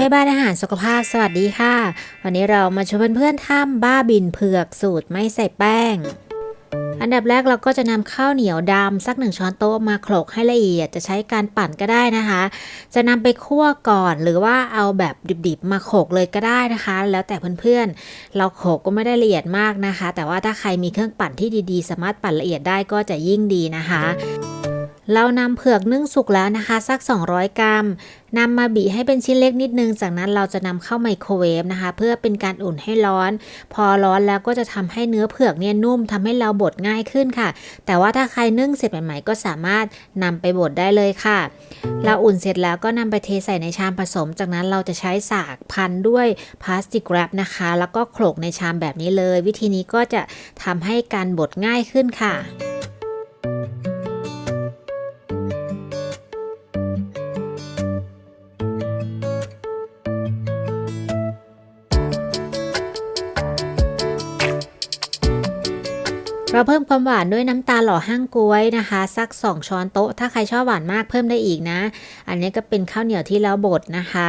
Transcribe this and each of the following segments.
แม่บ้านอาหารสุขภาพสวัสดีค่ะ วันนี้เรามาชวนเพื่อนๆทำบ้าบินเผือกสูตรไม่ใส่แป้ง อันดับแรกเราก็จะนำข้าวเหนียวดำสักหนึ่งช้อนโต๊ะมาโขลกให้ละเอียดจะใช้การปั่นก็ได้นะคะ จะนำไปคั่วก่อนหรือว่าเอาแบบดิบๆ มาโขลกเลยก็ได้นะคะ แล้วแต่เพื่อนๆ เราโขลกก็ไม่ได้ละเอียดมากนะคะ แต่ว่าถ้าใครมีเครื่องปั่นที่ดีๆ สามารถปั่นละเอียดได้ก็จะยิ่งดีนะคะ เรานำเผือกนึ่งสุกแล้วนะคะ สัก 200 กรัมนำมาบีให้เป็นชิ้นเล็กนิดนึง จากนั้นเราจะนำเข้าไมโครเวฟนะคะ เพื่อเป็นการอุ่นให้ร้อน พอร้อนแล้วก็จะทำให้เนื้อเผือกเนี่ยนุ่มทำให้เราบดง่ายขึ้นค่ะ แต่ว่าถ้าใครนึ่งเสร็จใหม่ๆก็สามารถนำไปบดได้เลยค่ะ เราอุ่นเสร็จแล้วก็นำไปเทใส่ในชามผสม จากนั้นเราจะใช้สากพันด้วยพลาสติกแรปนะคะ แล้วก็โขลกในชามแบบนี้เลย วิธีนี้ก็จะทำให้การบดง่ายขึ้นค่ะ เราเพิ่มความหวานด้วยน้ำตาลหล่อห้างกล้วยนะคะ สัก 2 ช้อนโต๊ะ ถ้าใครชอบหวานมากเพิ่มได้อีกนะ อันนี้ก็เป็นข้าวเหนียวที่เราบดนะคะ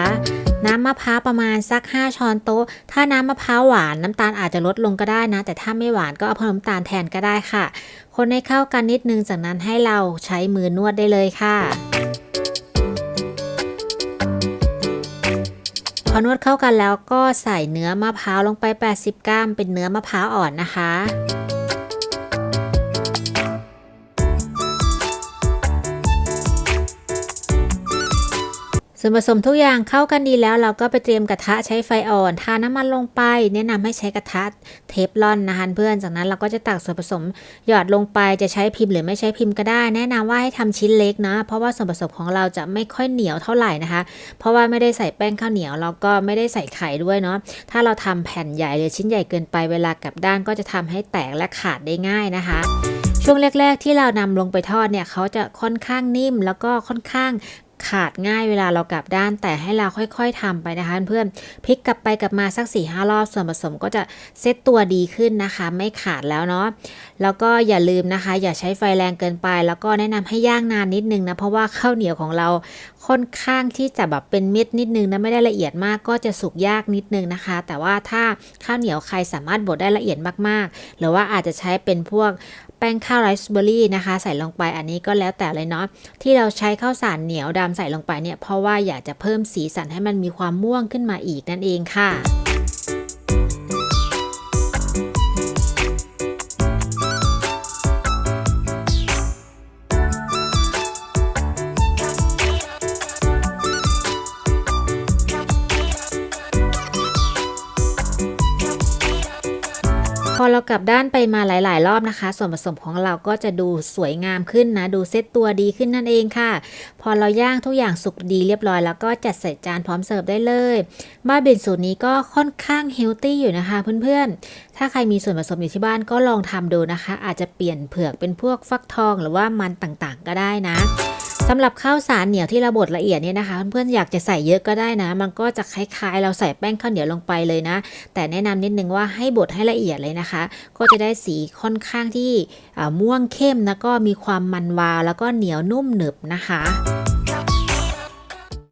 น้ำมะพร้าวประมาณสัก 5 ช้อนโต๊ะ ถ้าน้ำมะพร้าวหวานน้ำตาลอาจจะลดลงก็ได้นะ แต่ถ้าไม่หวานก็เอาเพิ่มน้ำตาลแทนก็ได้ค่ะ คนให้เข้ากันนิดนึงจากนั้นให้เราใช้มือนวดได้เลยค่ะพอนวดเข้ากันแล้วก็ใส่เนื้อมะพร้าวลงไป 80 กรัมเป็นเนื้อมะพร้าวอ่อนนะคะ ส่วนผสมทุกอย่างเข้ากันดีแล้วเราก็ไปเตรียมกระทะใช้ไฟอ่อนทาน้ำมันลงไป แนะนำให้ใช้กระทะเทฟลอนนะคะเพื่อนจากนั้นเราก็จะตักส่วนผสมหยอดลงไปจะใช้พิมพ์หรือไม่ใช้พิมพ์ก็ได้ แนะนำว่าให้ทำชิ้นเล็กนะ เพราะว่าส่วนผสมของเราจะไม่ค่อยเหนียวเท่าไหร่นะคะ เพราะว่าไม่ได้ใส่แป้งข้าวเหนียวแล้วก็ไม่ได้ใส่ไข่ด้วยเนาะถ้าเราทำแผ่นใหญ่หรือชิ้นใหญ่เกินไปเวลากลับด้านก็จะทำให้แตกและขาดได้ง่ายนะคะช่วงแรก ๆ ที่เรานำลงไปทอดเนี่ยเขาจะค่อนข้างนิ่มแล้วก็ค่อนข้าง ขาดง่ายเวลาเรากลับด้าน แต่ให้เราค่อยๆทำไปนะคะเพื่อนพลิกกลับไปกลับมาสัก4ี่ห้ารอบส่วนผสมก็จะเซตตัวดีขึ้นนะคะ ไม่ขาดแล้วเนาะแล้วก็อย่าลืมนะคะ อย่าใช้ไฟแรงเกินไป แล้วก็แนะนำให้ย่างนานนิดนึงนะเพราะว่าข้าวเหนียวของเราค่อนข้างที่จะแบบเป็นเม็ดนิดนึงนะไม่ได้ละเอียดมากก็จะสุกยากนิดนึงนะคะ แต่ว่าถ้าข้าวเหนียวใครสามารถบดได้ละเอียดมากๆ หรือว่าอาจจะใช้เป็นพวกแป้งข้าวไรซ์เบอร์รี่นะคะ ใส่ลงไปอันนี้ก็แล้วแต่เลยเนาะที่เราใช้ข้าวสารเหนียวดำใส่ลงไปเนี่ยเพราะว่าอยากจะเพิ่มสีสันให้มันมีความม่วงขึ้นมาอีกนั่นเองค่ะ พอเรากลับด้านไปมาหลาย ๆ รอบนะคะ ส่วนผสมของเราก็จะดูสวยงามขึ้นนะ ดูเซตตัวดีขึ้นนั่นเองค่ะ พอเราย่างทุกอย่างสุกดีเรียบร้อย แล้วก็จัดใส่จานพร้อมเสิร์ฟได้เลยบ้าเบนสูตรนี้ก็ค่อนข้างเฮลตี้อยู่นะคะเพื่อน ๆ ถ้าใครมีส่วนผสมอยู่ที่บ้านก็ลองทำดูนะคะ อาจจะเปลี่ยนเผือกเป็นพวกฟักทองหรือว่ามันต่าง ๆ ก็ได้นะ สำหรับข้าวสารเหนียวที่เราบดละเอียดเนี่ยนะคะ เพื่อนๆอยากจะใส่เยอะก็ได้นะ มันก็จะคล้ายๆ เราใส่แป้งข้าวเหนียวลงไปเลยนะ แต่แนะนำนิดนึงว่าให้บดให้ละเอียดเลยนะคะ ก็จะได้สีค่อนข้างที่ม่วงเข้มแล้วก็มีความมันวาวแล้วก็เหนียวนุ่มหนึบนะคะ